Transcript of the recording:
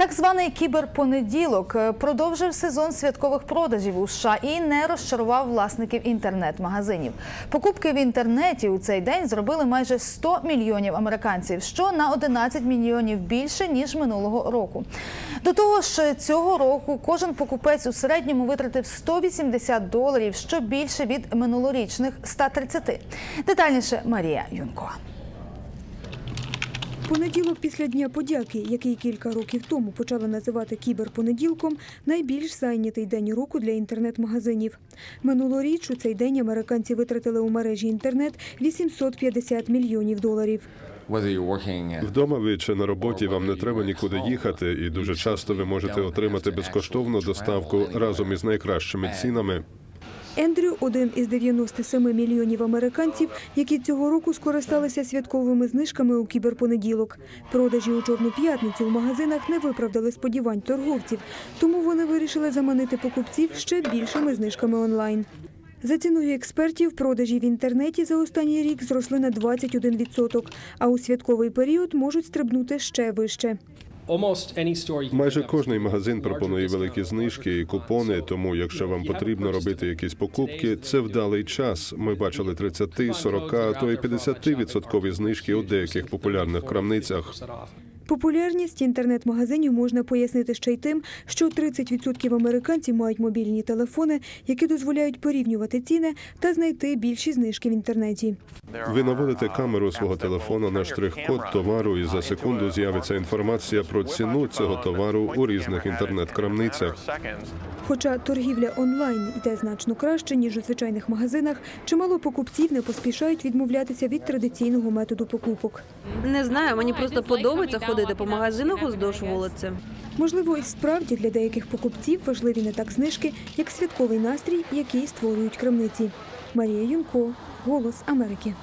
Так званий кіберпонеділок е, продовжив сезон святкових продажів у США і не розчарував власників інтернет-магазинів. Покупки в інтернеті у цей день зробили майже 100 мільйонів американців, що на 11 мільйонів більше ніж минулого року. До того ж, цього року кожен покупець у середньому витратив 180 доларів, що більше від минулорічних 130. Детальніше Марія Юнко. Понеділок після Дня подяки, який кілька років тому почали називати кіберпонеділком, найбільш зайнятий день року для інтернет-магазинів. Минулоріч у цей день американці витратили у мережі інтернет 850 мільйонів доларів. Вдома ви чи на роботі вам не треба нікуди їхати, і дуже часто ви можете отримати безкоштовну доставку разом із найкращими цінами. Ендрю – один із 97 мільйонів американців, які цього року скористалися святковими знижками у кіберпонеділок. Продажі у Чорну п'ятницю в магазинах не виправдали сподівань торговців, тому вони вирішили заманити покупців ще більшими знижками онлайн. За ціною експертів, продажі в інтернеті за останній рік зросли на 21%, а у святковий період можуть стрибнути ще вище. Майже кожний магазин пропонує великі знижки і купони. Тому, якщо вам потрібно робити якісь покупки, це вдалий час. Ми бачили 30, 40, а то й 50 відсоткові знижки у деяких популярних крамницях. Популярність інтернет-магазинів можна пояснити ще й тим, що 30% американців мають мобільні телефони, які дозволяють порівнювати ціни та знайти більші знижки в інтернеті. Ви наводите камеру свого телефону на штрих-код товару, і за секунду з'явиться інформація про ціну цього товару у різних інтернет-крамницях. Хоча торгівля онлайн йде значно краще, ніж у звичайних магазинах, чимало покупців не поспішають відмовлятися від традиційного методу покупок. Не знаю, мені просто подобається ходити по магазинах уздовж вулиці. Можливо, і справді для деяких покупців важливі не так знижки, як святковий настрій, який створюють крамниці. Марія Юнко, Голос Америки.